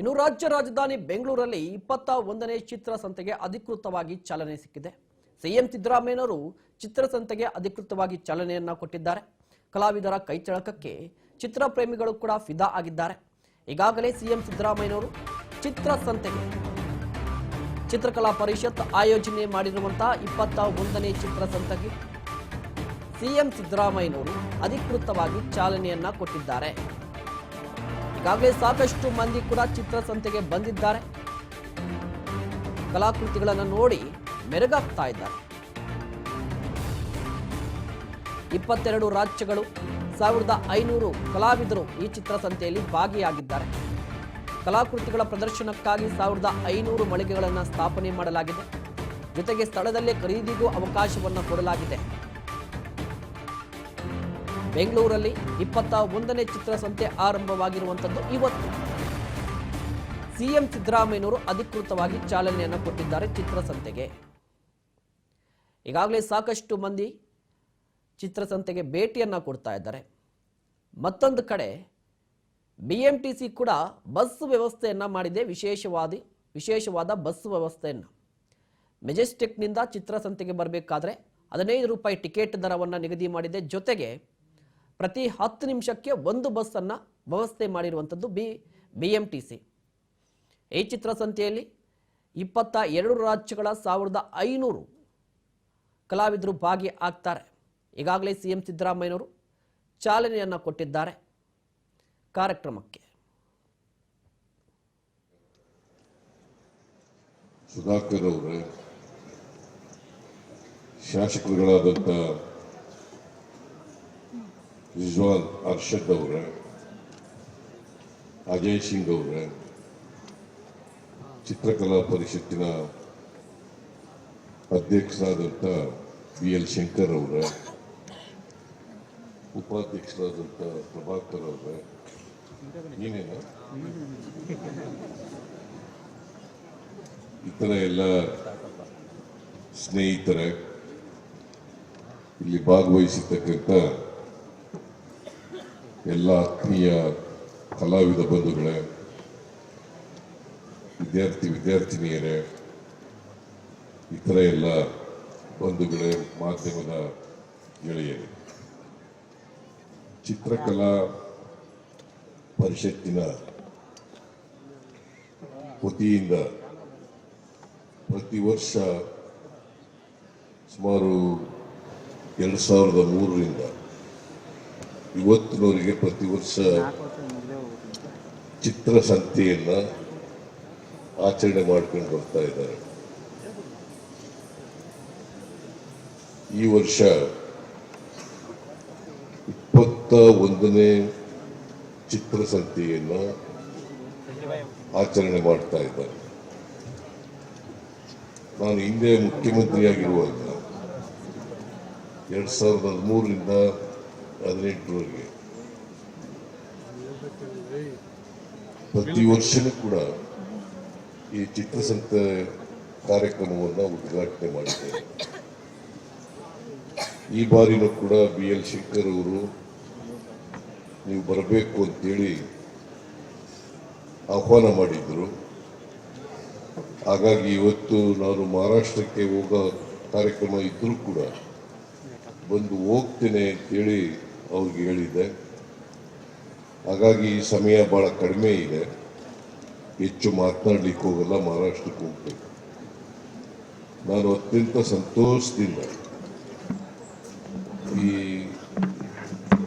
ಇನ್ನು ರಾಜ್ಯ ರಾಜಧಾನಿ ಬೆಂಗಳೂರಲ್ಲಿ ಇಪ್ಪತ್ತ ಒಂದನೇ ಚಿತ್ರಸಂತೆಗೆ ಅಧಿಕೃತವಾಗಿ ಚಾಲನೆ ಸಿಕ್ಕಿದೆ. ಸಿಎಂ ಸಿದ್ದರಾಮಯ್ಯನವರು ಚಿತ್ರಸಂತೆಗೆ ಅಧಿಕೃತವಾಗಿ ಚಾಲನೆಯನ್ನ ಕೊಟ್ಟಿದ್ದಾರೆ. ಕಲಾವಿದರ ಕೈಚಳಕಕ್ಕೆ ಚಿತ್ರ ಪ್ರೇಮಿಗಳು ಕೂಡ ಫಿದಾ ಆಗಿದ್ದಾರೆ. ಈಗಾಗಲೇ ಸಿಎಂ ಸಿದ್ದರಾಮಯ್ಯನವರು ಚಿತ್ರಸಂತೆಗೆ ಚಿತ್ರಕಲಾ ಪರಿಷತ್ ಆಯೋಜನೆ ಮಾಡಿರುವಂತಹ ಇಪ್ಪತ್ತ ಒಂದನೇ ಚಿತ್ರಸಂತೆಗೆ ಸಿಎಂ ಸಿದ್ದರಾಮಯ್ಯನವರು ಅಧಿಕೃತವಾಗಿ ಚಾಲನೆಯನ್ನ ಕೊಟ್ಟಿದ್ದಾರೆ. ಈಗಾಗಲೇ ಸಾಕಷ್ಟು ಮಂದಿ ಕೂಡ ಚಿತ್ರಸಂತೆಗೆ ಬಂದಿದ್ದಾರೆ. ಕಲಾಕೃತಿಗಳನ್ನು ನೋಡಿ ಮೆರುಗಾಗ್ತಾ ಇದ್ದಾರೆ. ಇಪ್ಪತ್ತೆರಡು ರಾಜ್ಯಗಳು, ಸಾವಿರದ ಐನೂರು ಕಲಾವಿದರು ಈ ಚಿತ್ರಸಂತೆಯಲ್ಲಿ ಭಾಗಿಯಾಗಿದ್ದಾರೆ. ಕಲಾಕೃತಿಗಳ ಪ್ರದರ್ಶನಕ್ಕಾಗಿ ಸಾವಿರದ ಐನೂರು ಮಳಿಗೆಗಳನ್ನು ಸ್ಥಾಪನೆ ಮಾಡಲಾಗಿದೆ. ಜೊತೆಗೆ ಸ್ಥಳದಲ್ಲೇ ಖರೀದಿಗೂ ಅವಕಾಶವನ್ನು ಕೊಡಲಾಗಿದೆ. ಬೆಂಗಳೂರಲ್ಲಿ ಇಪ್ಪತ್ತ ಒಂದನೇ ಚಿತ್ರಸಂತೆ ಆರಂಭವಾಗಿರುವಂಥದ್ದು ಇವತ್ತು. ಸಿಎಂ ಸಿದ್ದರಾಮಯ್ಯನವರು ಅಧಿಕೃತವಾಗಿ ಚಾಲನೆಯನ್ನು ಕೊಟ್ಟಿದ್ದಾರೆ ಚಿತ್ರಸಂತೆಗೆ. ಈಗಾಗಲೇ ಸಾಕಷ್ಟು ಮಂದಿ ಚಿತ್ರಸಂತೆಗೆ ಭೇಟಿಯನ್ನು ಕೊಡ್ತಾ ಇದ್ದಾರೆ. ಮತ್ತೊಂದು ಕಡೆ ಬಿ ಕೂಡ ಬಸ್ ವ್ಯವಸ್ಥೆಯನ್ನು ಮಾಡಿದೆ, ವಿಶೇಷವಾದಿ, ವಿಶೇಷವಾದ ಬಸ್ ವ್ಯವಸ್ಥೆಯನ್ನು. ಮೆಜೆಸ್ಟಿಕ್ನಿಂದ ಚಿತ್ರಸಂತೆಗೆ ಬರಬೇಕಾದ್ರೆ ಹದಿನೈದು ರೂಪಾಯಿ ಟಿಕೆಟ್ ದರವನ್ನು ನಿಗದಿ ಮಾಡಿದೆ. ಜೊತೆಗೆ ಪ್ರತಿ ಹತ್ತು ನಿಮಿಷಕ್ಕೆ ಒಂದು ಬಸ್ಸನ್ನು ವ್ಯವಸ್ಥೆ ಮಾಡಿರುವಂಥದ್ದು ಬಿ ಬಿ ಈ ಚಿತ್ರಸಂತೆಯಲ್ಲಿ ಇಪ್ಪತ್ತ ಎರಡು ರಾಜ್ಯಗಳ ಸಾವಿರದ ಐನೂರು ಕಲಾವಿದರು ಭಾಗಿ ಆಗ್ತಾರೆ ಈಗಾಗಲೇ ಸಿ ಎಂ ಸಿದ್ದರಾಮಯ್ಯನವರು ಚಾಲನೆಯನ್ನು ಕೊಟ್ಟಿದ್ದಾರೆ ಕಾರ್ಯಕ್ರಮಕ್ಕೆ. ಸುಧಾಕರ್ ಅವರೇ ಶಾಸಕರುಗಳಾದಂಥ ರಿಜ್ವಾನ್ ಅರ್ಷದ್ ಅವರೇ ಅಜಯ್ ಸಿಂಗ್ ಅವರೇ ಚಿತ್ರಕಲಾ ಪರಿಷತ್ತಿನ ಅಧ್ಯಕ್ಷರಾದಂಥ ಬಿ ಎಲ್ ಶಂಕರ್ ಅವರೇ ಉಪಾಧ್ಯಕ್ಷರಾದಂಥ ಪ್ರಭಾಕರ್ ಅವರೇ ನೀನೇನಾ ಇತರ ಎಲ್ಲ ಸ್ನೇಹಿತರೆ ಇಲ್ಲಿ ಭಾಗವಹಿಸಿರ್ತಕ್ಕಂಥ ಎಲ್ಲ ಆತ್ಮೀಯ ಕಲಾವಿದ ಬಂಧುಗಳೇ, ವಿದ್ಯಾರ್ಥಿ ವಿದ್ಯಾರ್ಥಿನಿಯರೇ, ಇತರ ಎಲ್ಲ ಬಂಧುಗಳೇ, ಮಾಧ್ಯಮದ ಗೆಳೆಯರು, ಚಿತ್ರಕಲಾ ಪರಿಷತ್ತಿನ ವತಿಯಿಂದ ಪ್ರತಿ ವರ್ಷ ಸುಮಾರು ಎರಡು ಸಾವಿರದ ಮೂರರಿಂದ ಇವತ್ತಿನವರೆಗೆ ಪ್ರತಿ ವರ್ಷ ಚಿತ್ರಸಂತೆಯನ್ನ ಆಚರಣೆ ಮಾಡ್ಕೊಂಡು ಬರ್ತಾ ಇದ್ದಾರೆ. ಈ ವರ್ಷ ಇಪ್ಪತ್ತ ಒಂದನೇ ಚಿತ್ರಸಂತೆಯನ್ನ ಆಚರಣೆ ಮಾಡ್ತಾ ಇದ್ದಾರೆ. ನಾನು ಹಿಂದೆ ಮುಖ್ಯಮಂತ್ರಿಯಾಗಿರುವಾಗ ಎರಡ್ ಸಾವಿರದ ಹದಿಮೂರರಿಂದ ಹದಿನೆಂಟರವರೆಗೆ. ಪ್ರತಿ ವರ್ಷನೂ ಕೂಡ ಈ ಚಿತ್ರಸಂತೆ ಕಾರ್ಯಕ್ರಮವನ್ನು ಉದ್ಘಾಟನೆ ಮಾಡಿದ್ದೇವೆ ಈ ಬಾರಿನೂ ಕೂಡ ಬಿ ಎಲ್ ಶಂಕರ್ ಅವರು ನೀವು ಬರಬೇಕು ಅಂತೇಳಿ ಆಹ್ವಾನ ಮಾಡಿದ್ದರು. ಹಾಗಾಗಿ ಇವತ್ತು ನಾನು ಮಹಾರಾಷ್ಟ್ರಕ್ಕೆ ಹೋಗೋ ಕಾರ್ಯಕ್ರಮ ಇದ್ದರೂ ಕೂಡ ಬಂದು ಹೋಗ್ತೇನೆ ಅಂತೇಳಿ ಅವ್ರಿಗೆ ಹೇಳಿದೆ ಹಾಗಾಗಿ ಈ ಸಮಯ ಬಹಳ ಕಡಿಮೆ ಇದೆ. ಹೆಚ್ಚು ಮಾತನಾಡ್ಲಿಕ್ಕೆ ಹೋಗಲ್ಲ, ಮಹಾರಾಷ್ಟ್ರಕ್ಕೆ ಹೋಗ್ಬೇಕು. ನಾನು ಅತ್ಯಂತ ಸಂತೋಷದಿಂದ ಈ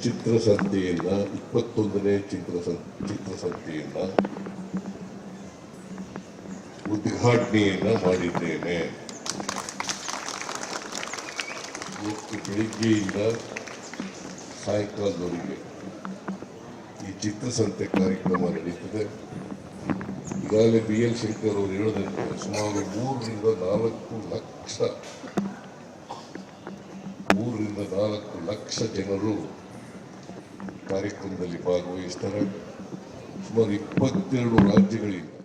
ಚಿತ್ರಸಂತೆಯನ್ನ, ಇಪ್ಪತ್ತೊಂದನೇ ಚಿತ್ರಸಂ, ಚಿತ್ರಸಂತೆಯನ್ನ ಉದ್ಘಾಟನೆಯನ್ನ ಮಾಡಿದ್ದೇನೆ. ಬೆಳಿಗ್ಗೆಯಿಂದ ಸಾಯಂಕಾಲದವರೆಗೆ ಈ ಚಿತ್ರಸಂತೆ ಕಾರ್ಯಕ್ರಮ ನಡೀತದೆ. ಈಗಾಗಲೇ ಬಿ ಎಲ್ ಶಂಕರ್ ಅವರು ಹೇಳಿದಂತೆ ಸುಮಾರು ಮೂರರಿಂದ ನಾಲ್ಕು ಲಕ್ಷ, ಮೂರರಿಂದ ನಾಲ್ಕು ಲಕ್ಷ ಜನರು ಕಾರ್ಯಕ್ರಮದಲ್ಲಿ ಭಾಗವಹಿಸ್ತಾರೆ. ಸುಮಾರು ಇಪ್ಪತ್ತೆರಡು ರಾಜ್ಯಗಳಿಂದ